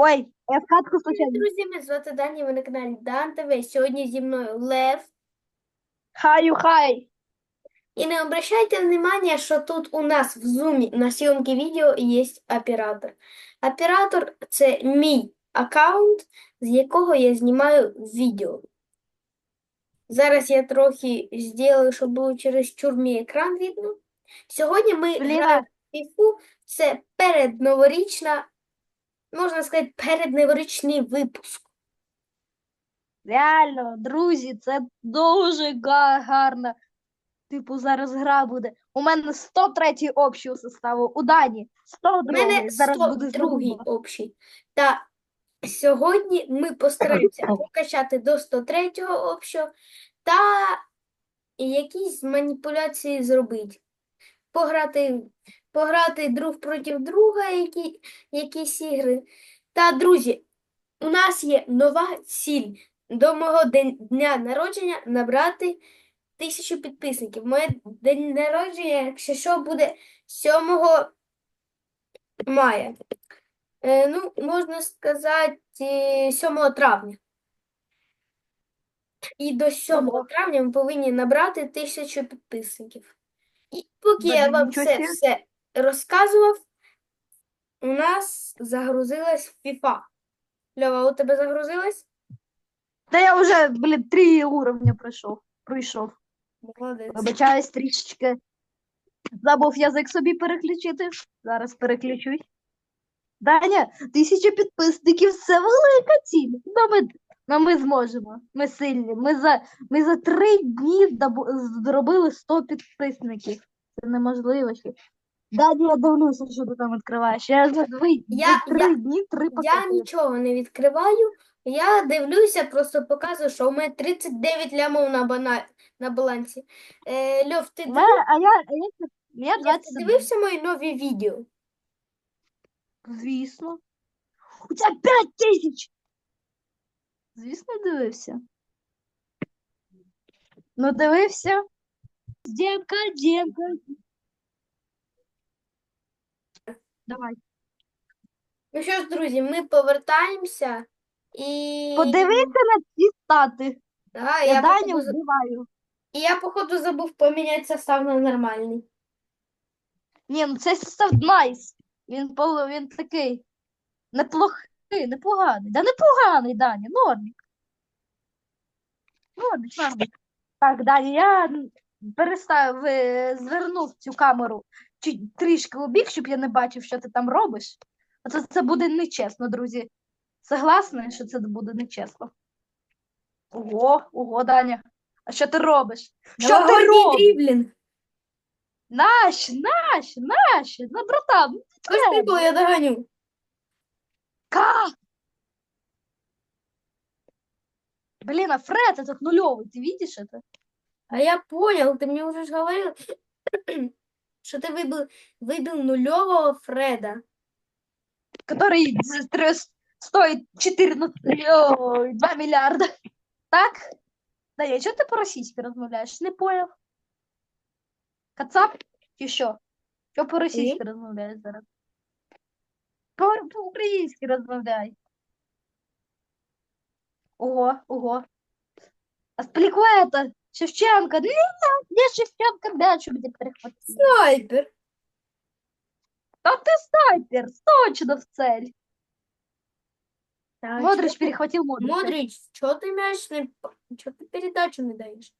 Ой, я в катку случайно. Друзі, мене звати Дані, ви на каналі Дан ТВ. Сьогодні зі мною Лев. Хаю хай. І не обращайте внимания, що тут у нас в зумі на зйомці відео є оператор. Оператор – це мій аккаунт, з якого я знімаю відео. Зараз я трохи зроблю, щоб було через чурмі екран видно. Сьогодні ми граємо в фіфу. Це передноворічна, можна сказати, передноворічний випуск. Реально, друзі, це дуже га- гарно. Типу, зараз гра буде. У мене 103 общого составу. У Дані У мене зараз буде 102 знову. общий. Та сьогодні ми постараємося прокачати до 103 общого та якісь маніпуляції зробити. Пограти, пограти друг проти друга, які, якісь ігри. Та, друзі, у нас є нова ціль до мого дня народження набрати тисячу підписників. Моє день народження, якщо що, буде 7 мая. Е, ну, можна сказати, е, 7 травня. І до 7 травня ми повинні набрати тисячу підписників. І поки я вам це все розказував, у нас загрузилась FIFA. Льова, у тебе загрузилась? Та я вже, блін, три уровня пройшов. Пройшов. Молодець. Вибачаюсь трішечки. Забув язик собі переключити. Зараз переключусь. Даня, тисяча підписників це велика ціль. Ну, ми, ну, ми зможемо. Ми сильні. Ми за, ми за три дні здобу- зробили 100 підписників. Це неможливо ще. Даня, я дивлюся, що ти там відкриваєш. Я за, дві, Я- три я- дні три Я пакети. нічого не відкриваю. Я дивлюся, просто показую, що у мене 39 лямов на, бана... на балансі. Е, Льов, ти У мене- а я, а я, я 20 ти дивився мої нові відео? Звісно. У тебе 5 тисяч. Звісно, дивився. Ну, дивився. Демка, демка. Давай. Ну що ж, друзі, ми повертаємося і. Подивися на ці стати. Да, Я я, Даню походу, вбиваю. і я, походу, забув поміняти состав на нормальний. Ні, ну це состав найс. Він, пол- він такий неплохий, непоганий. Да непоганий, Даня, нормік. Нормік, нормік. Так, Даня, я перестав, е, звернув цю камеру трішки у бік, щоб я не бачив, що ти там робиш. А це, це буде нечесно, друзі. Согласні, що це буде нечесно. Ого, ого, Даня. А що ти робиш? Що ти Новогодній робиш? дріблінг. Наш, наш, наш, ну, братан, ну, Баскетбол я доганю. Как? Блин, а Фред этот нулевый, ты видишь это? А я понял, ты мне уже ж говорил, что ты выбил, выбил нулевого Фреда. Который з- трес- стоит 14, ой, 2 миллиарда. Так? Да, я что ты по-российски размовляешь? Не понял. Кацап? Еще. Что по-российски размовляешь зараз? По- По-українськи розмовляй. Ого, ого. А Сплікуета, Шевченко. Ні, де Шевченко м'яч буде перехватити? Снайпер. Та ти снайпер, точно в цель. Так, Модрич чё ты- перехватил Модрича. Модрич, что ты мяч не... Что ты передачу не даешь?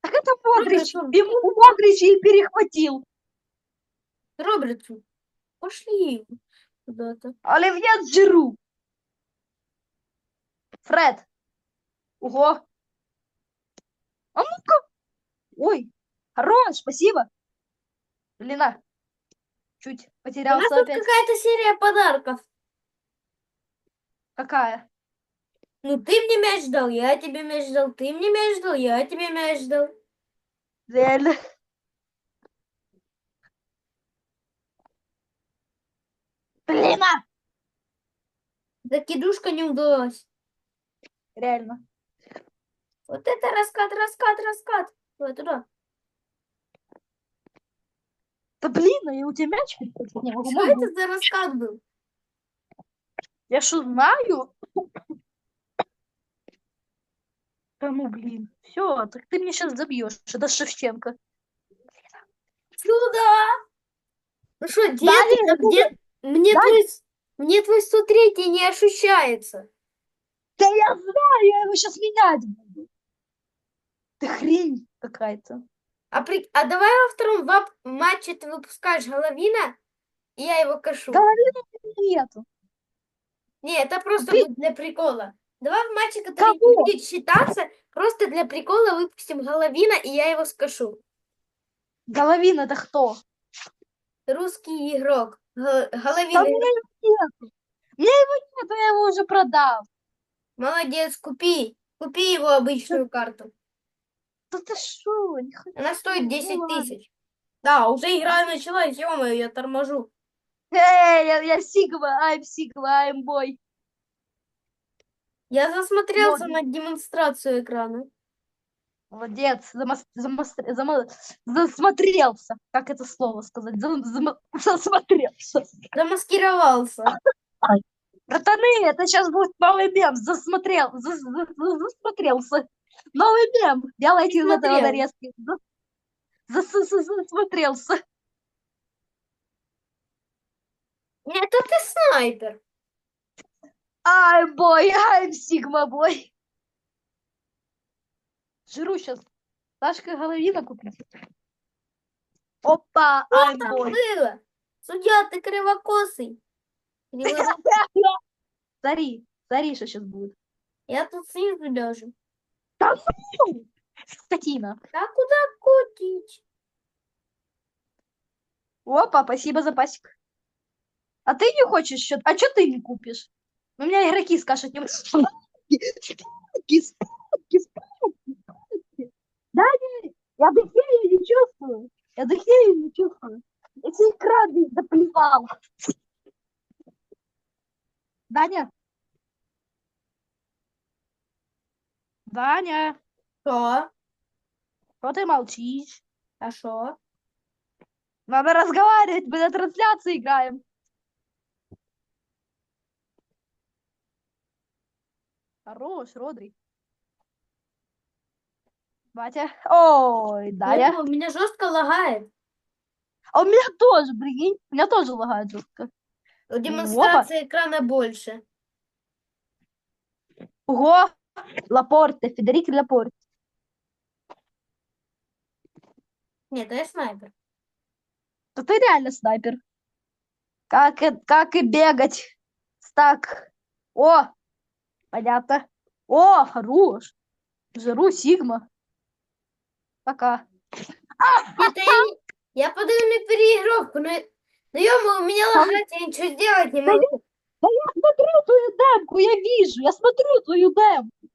Так это Модрич. Ему Модрич и перехватил. Робертсон, пошли куда-то. Оливье Джиру. Фред. Ого. А ну-ка. Ой, хорош, спасибо. Блин, а. Чуть У потерялся нас тут опять. какая-то серия подарков. Какая? Ну, ты мне мяч дал, я тебе мяч дал, ты мне мяч дал, я тебе мяч дал. Реально. Блин. Закидушка не удалась. Реально. Вот это раскат, раскат, раскат. Давай туда. Да блин, а я у тебя мяч перехватил. Не могу, Что могу. это за раскат был? Я що знаю? Та ну блін. Все, так ти мені зараз заб'єш. Это Шевченко. Сюда! Ну что, Далее, детка, где... Мне Далее. твой... с- Мне твой 103 не ощущается. Да я знаю, я его сейчас менять буду. Ты хрень какая-то. А, при... а давай во втором вап- матче ты выпускаешь Головина, и я его кашу. Головина нету. Не, это просто Ты- для прикола. Давай в матче, который Кого? будет считаться, просто для прикола выпустим Головина, и я его скашу. Головин это кто? Русский игрок. Г- Да у меня его нету. У меня его нету, я его уже продал. Молодец, купи. Купи его обычную карту. Да ты шо, не хочу. Она стоит 10 Ну ладно. тысяч. Да, уже игра началась, ё я торможу. Эй, я, я Сигма, I'm Sigma, I'm boy. Я засмотрелся Можно. на демонстрацию экрана. Молодец, замос- замос- зама- засмотрелся. Как это слово сказать? Зам- зам- засмотрелся. Замаскировался. Братаны, это сейчас будет новый мем. Засмотрел, зас- зас- зас- засмотрелся. Новый мем. Делайте из этого нарезки. Зас- зас- зас- Засмотрелся. Нет, это ты снайпер. I'm boy, I'm Sigma boy. Жру сейчас. Сашка головина купить. Опа, I'm Там boy. было. Судья, ты кривокосый. Криво- Смотри, смотри, что сейчас будет. Я тут снизу лежу. Скотина. А куда кутить? Опа, спасибо за пасик. А ты не хочешь что А что ты не купишь? У меня игроки скажут, не. Да, не, я дыхею не чувствую. Я дыхею не чувствую. Я себе экран весь заплевал. Даня? Даня, Что? что ты молчишь? А что? Надо разговаривать, мы на трансляции играем. Хорош, Родри. Батя. Ой, Дарья. У меня жестко лагает. А у меня тоже, прикинь. У меня тоже лагает жестко. У демонстрации экрана больше. Ого! Лапорте, Федерик Лапорте. Нет, я снайпер. То ты реально снайпер. Как и, как и бегать. Так. О! Понятно. О, хорош. Жру Сигма. Пока. Нет, я, я подаю на переигровку, но, но ё у меня лагает, я ничего сделать не могу. Да я смотрю твою демку, я вижу, я смотрю твою демку.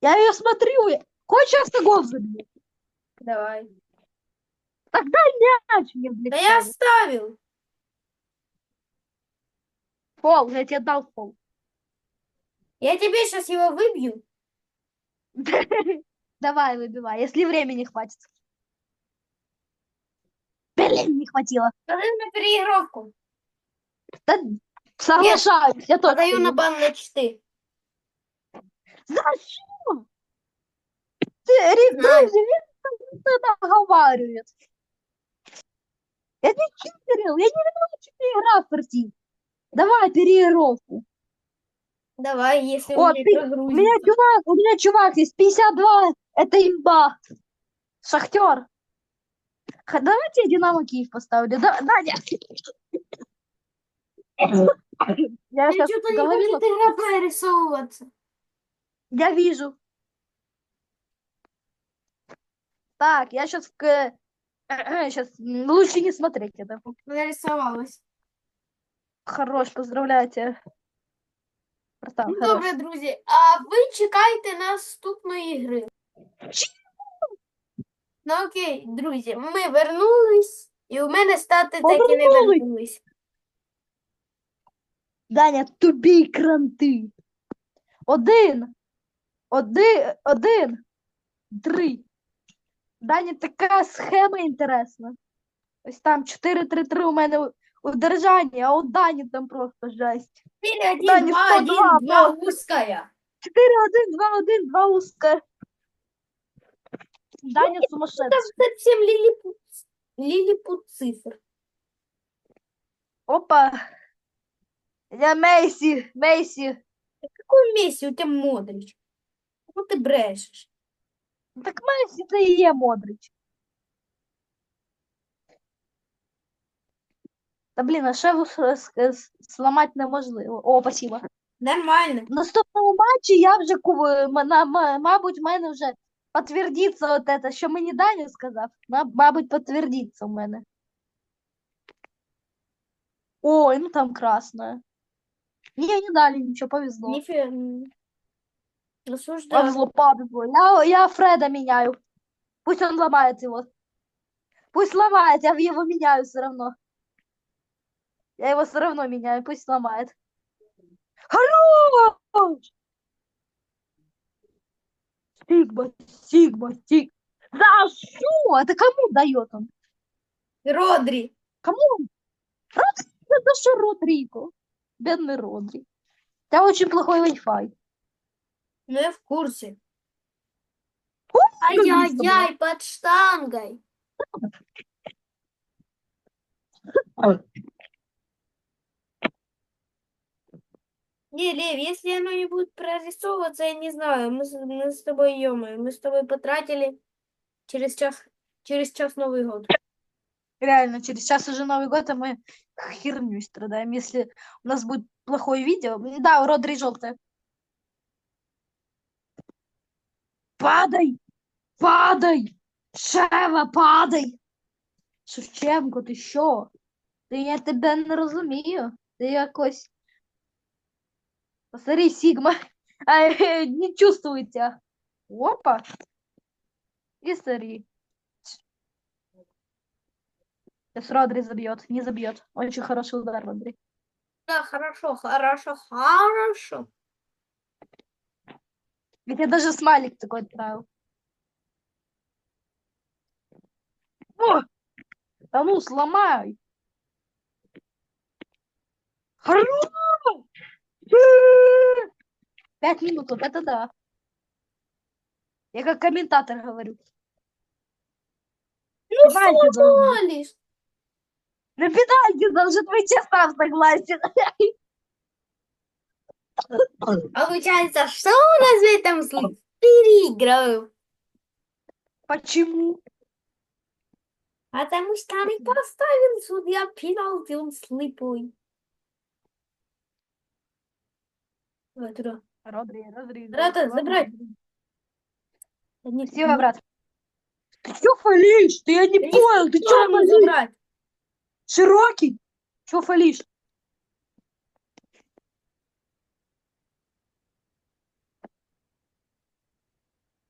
Я ее смотрю. Хочешь автогол забью? Давай. Тогда мяч мне в Да я оставил. Фол, я тебе дал фол. Я тебе сейчас его выбью. Давай, выбивай, если времени хватит. Блин, не хватило. Подаю на переигровку. Да, соглашаюсь, я тоже. Подаю на бан на читы. Зачем? Ты, Рик, Знаю. что ты наговаривает. Я не читерил, я не ты игра фартит. Давай переигровку. Давай, если О, у меня ты- У меня чувак, у меня чувак есть 52, это имба. Шахтер. Давайте я Динамо Киев поставлю. Да, Надя. Я сейчас что-то не хочет игра прорисовываться. Я вижу. Так, я сейчас сейчас лучше не смотреть это. Нарисовалась. Хорош, поздравляю тебя. Братан, Ну, добре, друзі. А ви чекайте наступної гри. Ну окей, друзі, ми вернулись, і у мене стати так і не Повернулись. вернулись. Даня, тобі кранти. Один. Один. Один. Три. Даня, така схема інтересна. Ось там 4-3-3 у мене у- у а у Дані там просто жесть. 4, 1, Таня, 2, 1, 102, 2, узкая. 4, 1, 2, 1, 2 узкая. Даня Там сумасшедший. совсем лилипут, лилипут цифр. Опа. Я Мейси, Мейси. Какой Месси у тебя Модрич? Ну ты брешешь. Так Мейси це і є Модрич. Та блін, а шеву сломати неможливо. О, спасибо. Нормально. В наступному матчі я вже ку- м- на- м- мабуть, в мене вже підтвердиться от це, що мені Даня сказав. Ма- Мабуть, підтвердиться в мене. Ой, ну там красное. Не, не дали ничего, повезло. Нифига. Осуждаю. Повезло, повезло. Я, я Фреда меняю. Пусть он ломает его. Пусть ломает, я его меняю все равно. Я его все равно меняю, пусть ломает. Хорош! Сигма, Сигма, Сигма. За что? Это кому дает он? Родри. Кому? он? Род- Это что Родриго? Бедный Родри. Тебя очень плохой Wi-Fi. Ну я в курсе. Ай-яй-яй, Ай-яй-яй, под штангой. Не, Лев, если оно не будет прорисовываться, я не знаю. Мы, с- мы с тобой, ё мы с тобой потратили через час, через час Новый год. Реально, через час уже Новый год, а мы херню страдаем. Если у нас будет плохое видео. Да, у Родри желтая. Падай! Падай! Шева, падай! Шевченко, ти що? Ти я тебе не розумію. Ти якось. Посмотри, Сигма. Не чувствует тебя. Опа. И смотри. Сейчас Родри забьет. Не забьет. Очень хороший удар, Родри. Да, хорошо, хорошо, хорошо. Ведь я даже смайлик такой отправил. О! Да ну, сломай! Хорош! Пять минут, вот это да. Я как комментатор говорю. Ну Давайте, что? На педальке должен быть сам согласен. Получается, что у нас в этом случае? Переиграю. Почему? Потому что не поставил судья пенальти, он слепой. Туда. Родри, Родри. Родри. Одни- Спасибо, брат. Ты чё фалишь? Ты я не понял, ты фалишь? забрать. Широкий? Чё фалишь?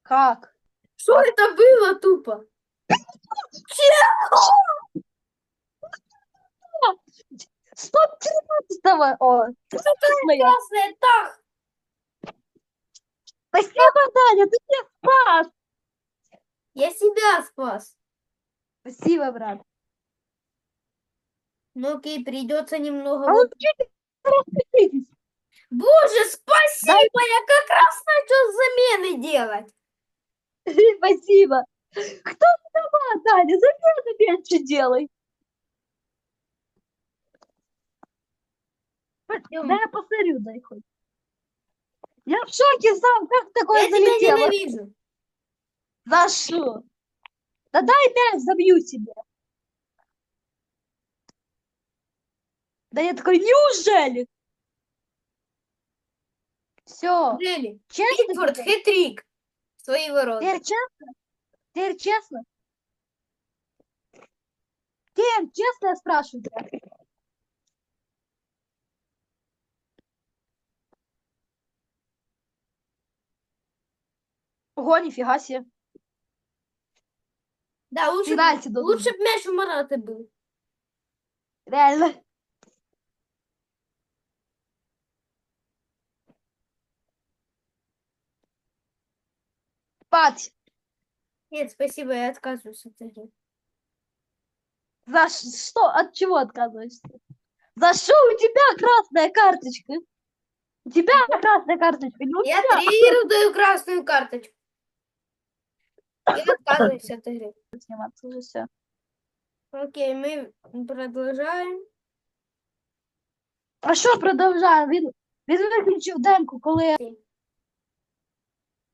Как? Что это было тупо? Стоп, 13 О. Красная, так. Спасибо, Даня, ты меня спас. Я себя спас. Спасибо, брат. Ну окей, придется немного. А вот-. Боже, спасибо! Я как раз начал замены делать. Спасибо. Кто виноват, Даня? Замены меньше делай. Да я посмотрю, дай хоть. Я в шоке сам, как такое Я тебя залетело. ненавижу. За что? Да дай мяч, забью тебе. Да я такой, неужели? Все, Жели. честно, хитрик. В Свои ворота. теперь честно? Теперь честно? Теперь честно я спрашиваю тебя. Ого, нифига себе. Да, лучше, Пенальти лучше б мяч у Марата был. Реально. Спать. Нет, спасибо, я отказываюсь от игры. За ш- что? От чего отказываешься? За что у тебя красная карточка? У тебя красная карточка, не у Я тебя. тренеру даю красную карточку. И отказываюсь от игры. Сниматься уже все. Окей, ми продовжаємо. А що продовжаємо? Він, він виключив демку, коли я...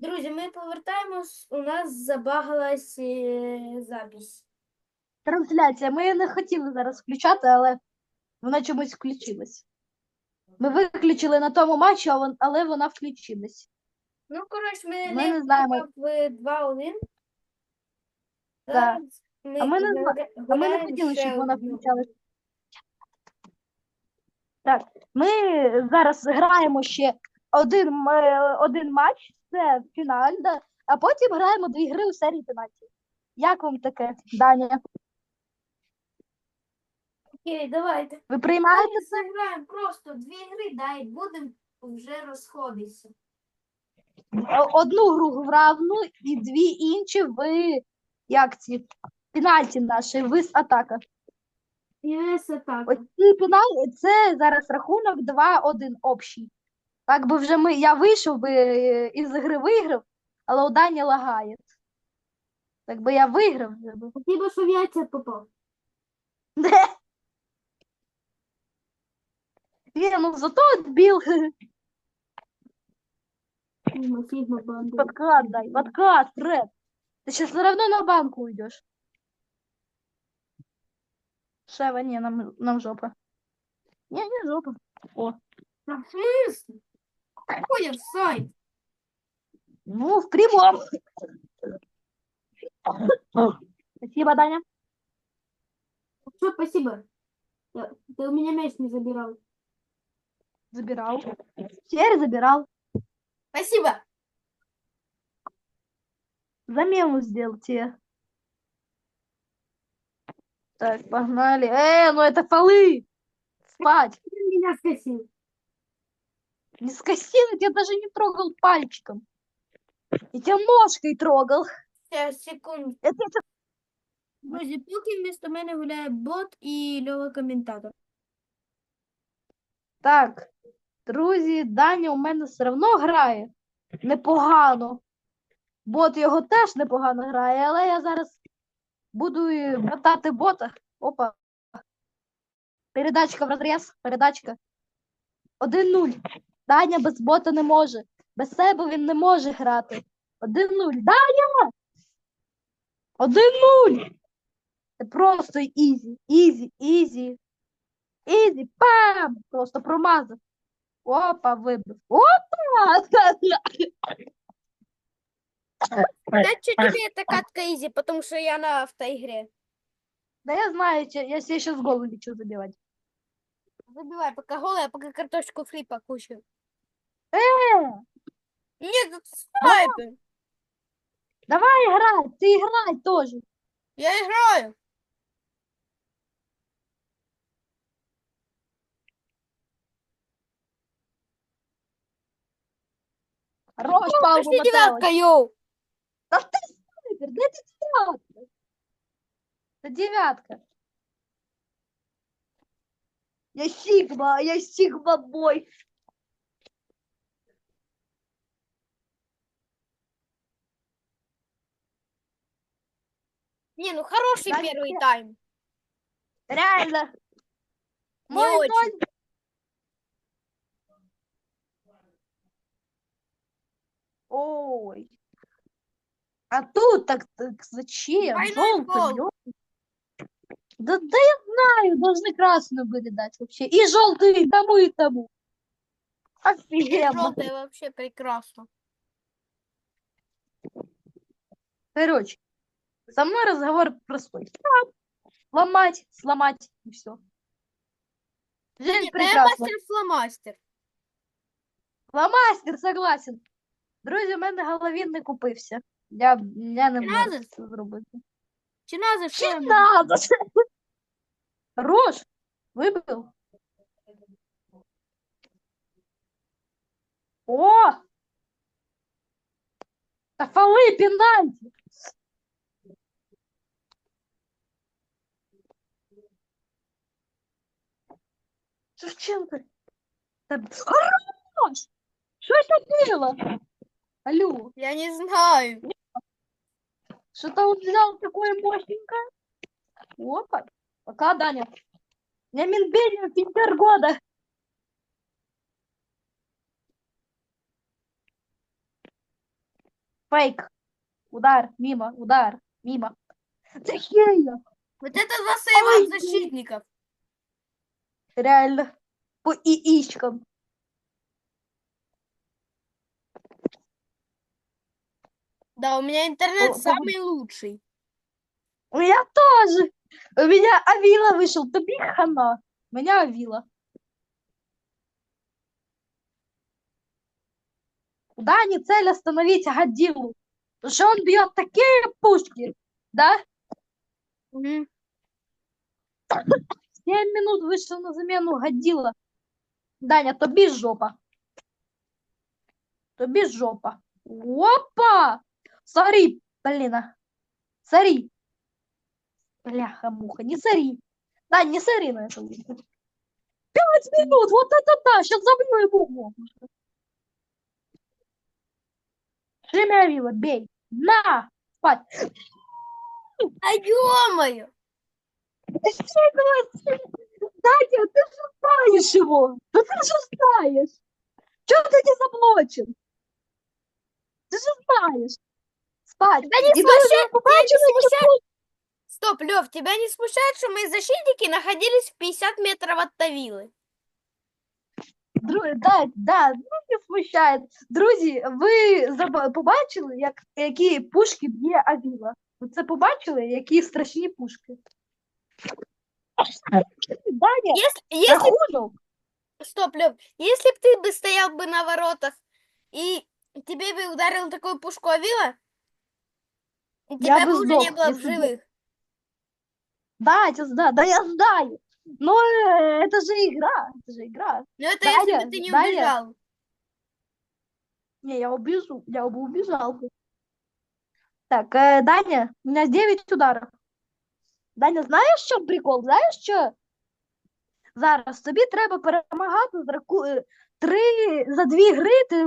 Друзі, ми повертаємось. У нас забагалась е, запись. трансляція. Ми не хотіли зараз включати, але вона чомусь включилась. Ми виключили на тому матчі, а вон- але вона включилась. Ну, коротше, ми Ми не знаємо. в 2-1. Так. Зараз ми А ми не А ми не хотіли, ще щоб вона одну. включалась. Так, ми зараз граємо ще один, м- е, один матч, це фіналь, а потім граємо дві гри у серії пенальтів. Як вам таке, Даня? Окей, давайте. Ви приймаєте? Ми заграємо просто дві гри, да, і будемо вже розходитися. О- Одну гру грав, ну і дві інші ви як ці пенальті наші, ви з атака. І весь атака. Ось пенальті, це зараз рахунок 2-1 общий. Так би вже ми, я вийшов би е, із гри виграв, але у Дані лагає. Так би я виграв вже би. Спасибо, що в яйця попав. Ні, ну зато отбил. Фігма, фігма, банда. Подкат дай, подкат, Фред. Ты сейчас все равно на банку уйдешь. Шева, не, нам, нам жопа. Не, не жопа. О, А Какой офсайд? ну, в прямом. Спасибо, Даня. Что, спасибо. Я- Ты у меня мяч не забирал. Забирал. Теперь забирал. Спасибо. Замену сделал тебе. Так, погнали. Э, ну это фолы. Спать. Ты меня скосил. Не скосил, я тебя даже не трогал пальчиком. Я тебя ножкой трогал. Сейчас, секунду. Это, это Друзі, поки вмісто мене гуляє бот і Льова коментатор. Так, друзі, Даня у мене все одно грає непогано. Бот його теж непогано грає, але я зараз буду і мотати бота. Опа. Передачка в розріз, передачка. 1-0. Даня без бота не може. Без себе він не може грати. 1-0. Даня! 1-0! Це просто ізі, ізі, ізі. Ізі, пам! Просто промазав. Опа, вибив. Опа! Зачем тебе эта катка изи? Потому что я на автоигре. Да я знаю, че- я себе сейчас голову лечу забивать. Забивай, пока голая, пока картошку фри покушаю. Нет, это снайпер. давай играть, ты играй тоже. Я играю. Хорош, Павлу Пошли девятка, йоу. Да ты снайпер, да это девятка. Это девятка. Я Сигма, я Сигма бой. Не, ну хороший Значит, первый я- тайм. Реально. Не Мой очень. ноль. Ой. А тут так, так зачем? Желтый, Да, да я знаю, должны красную были дать вообще. И желтый и тому, и тому. Офигенно. Желтая вообще прекрасно. Короче, со мной разговор простой. Так, Ломать, сломать и все. Жизнь Нет, ну я прекрасна. мастер-фломастер. Фломастер, согласен. Друзі, у мене головін не купився. Я, я не Чи можу надо? це зробити. Чи надо, що я Чи можу? надо? Хорош, вибив. О! Та фоли, пенальті. Шевченко. Та... Хорош! Що це було? Алло, Я не знаю. что-то он взял такое мощненькое. Опа. Пока, Даня. Я Минбелин, Питер года. Фейк. Удар, мимо, удар, мимо. Захея. Вот это два сейва защитников. Реально. По ИИшкам. Да, у меня интернет О, самый лучший. У меня тоже. У меня Авила вышел. Тобі хана. У меня Авила. Куда не цель остановить Гадилу? Потому что он бьет такие пушки. Да? Мгм. 7 минут вышел на замену Гадила. Даня, тобі жопа. Тобі жопа. Опа! Сорі, Полина. Сорі. Бляха-муха, не сори. Да, не сори на это. видео. Пять минут, вот это да, сейчас забью ему голову. Время Авила, бей. На! Спать. А ё-моё! Дядя, ты же знаешь его. Ну ты же знаешь. Чего ты не заблочен? Ты же знаешь. Спать. Тебя не И смущает- должен тебя побачить, не что смущает? Стоп, Лев, тебя не смущает, что мои защитники находились в 50 метров от Тавилы? Дру- Да, да, ну не смущає. Друзі, ви заба- побачили, як, які пушки б'є Авіла? Ви це побачили, які страшні пушки? Даня, Если, если, рахунок. стоп, Лев, если бы ты бы стоял бы на воротах и тебе бы ударил такую пушку Авила, и тебя бы бы уже не сдох, было в если бы- живых. Да, я знаю, да я знаю. Но э, это же игра, это же игра. Но это если Даня, бы ты не Даня. убежал. Не, я убежу, я бы убежал бы. Так, э, Даня, у меня 9 ударов. Даня, знаєш, що прикол? Знаєш що? Зараз тобі треба перемагати з раку... е, три за дві гри. Ти...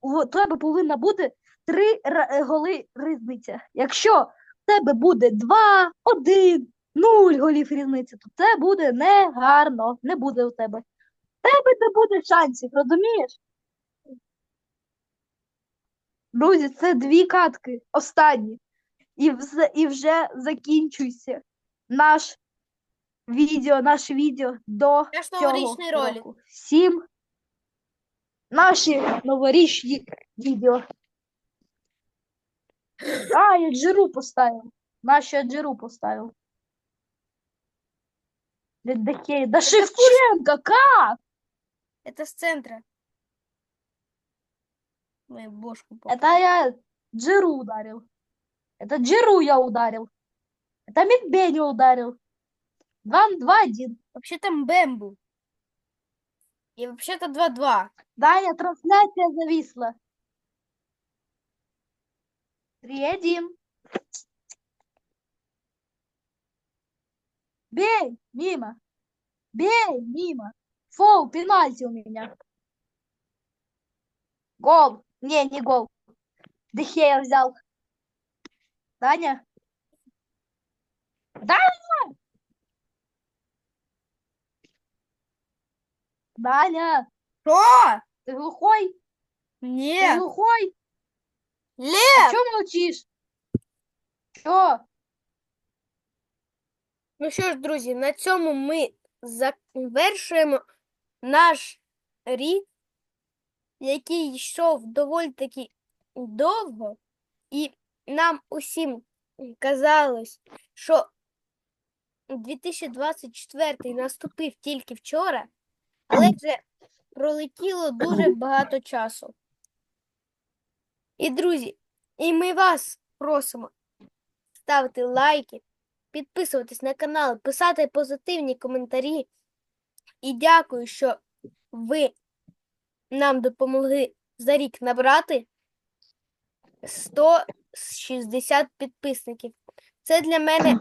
У тебе повинна бути три е, голи різниця. Якщо в тебе буде два, один, нуль голів різниці, то це буде негарно. Не буде у тебе. В тебе не буде шансів, розумієш? Друзі, це дві катки останні. І, вз- і вже закінчується наш відео, наше відео до Наш цього новорічний ролик. року. Всім наші новорічні відео. А, я джиру поставив. Наші я джиру поставив. Ледахей. Да Шевченко, как? Это с центра. Мою бошку попал. Это я Джиру ударил. Это Джиру я ударил. Это Медбеня ударил. Два, два, один. Вообще там Бэм был. И вообще-то 2-2. Даня, трансляция зависла. Три, один. Бей, мимо. Бей, мимо. Фол, пенальти у меня. Гол. Не, не гол. Дехея взял. Даня. Даня! Даня, Что? ты глухой? Ты Нет. глухой? Лев! Чё молчишь? Чё? Ну що ж, друзі, на цьому ми завершуємо наш рік, який йшов доволі таки довго, і нам усім казалось, що 2024 наступив тільки вчора, але вже пролетіло дуже багато часу. І, друзі, і ми вас просимо ставити лайки, підписуватись на канал, писати позитивні коментарі. І дякую, що ви нам допомогли за рік набрати 160 підписників. Це для мене,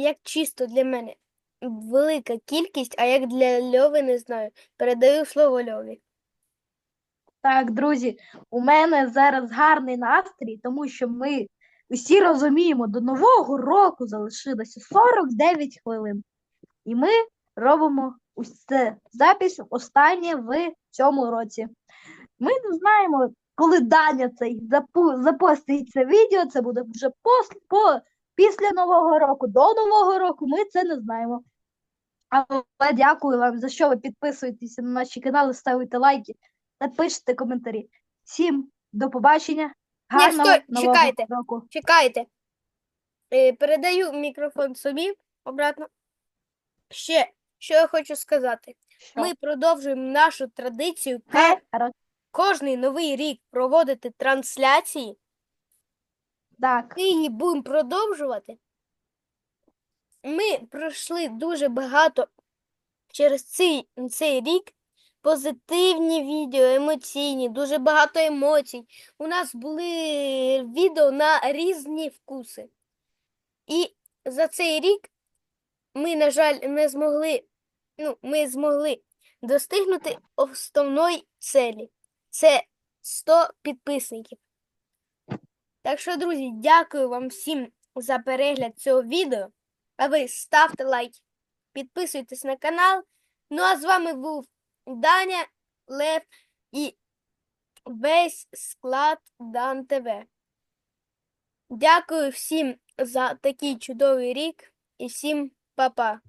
як чисто для мене, велика кількість, а як для Льови, не знаю. Передаю слово Льові. Так, друзі, у мене зараз гарний настрій, тому що ми усі розуміємо, до Нового року залишилося 49 хвилин. І ми робимо ось це запись останнє в цьому році. Ми не знаємо, коли Даня цей запостить це відео, це буде вже пос, по, після Нового року, до Нового року, ми це не знаємо. Але дякую вам за що ви підписуєтеся на наші канали, ставите лайки та пишете коментарі. Всім до побачення. Гарного стой, нового чекайте. року. Чекайте. Е, Передаю мікрофон собі обратно. Ще, що я хочу сказати. Що? Ми продовжуємо нашу традицію Е, кожний новий рік проводити трансляції. Так, її будемо продовжувати. Ми пройшли дуже багато через цей, цей рік позитивні відео, емоційні, дуже багато емоцій. У нас були відео на різні вкуси. І за цей рік ми, на жаль, не змогли, ну, ми змогли достигнути основної цілі. Це 100 підписників. Так що, друзі, дякую вам всім за перегляд цього відео. А ви ставте лайк, підписуйтесь на канал. Ну а з вами був Даня, Лев і весь склад Дан ТВ. Дякую всім за такий чудовий рік і всім па-па.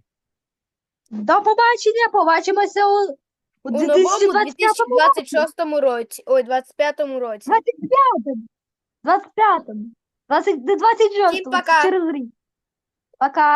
до побачення. Побачимося у, у У новому 2025 2026 році. Ой, 25 році. 25-му. 25-му. 20, 26 Всім пока. через рік. Пока.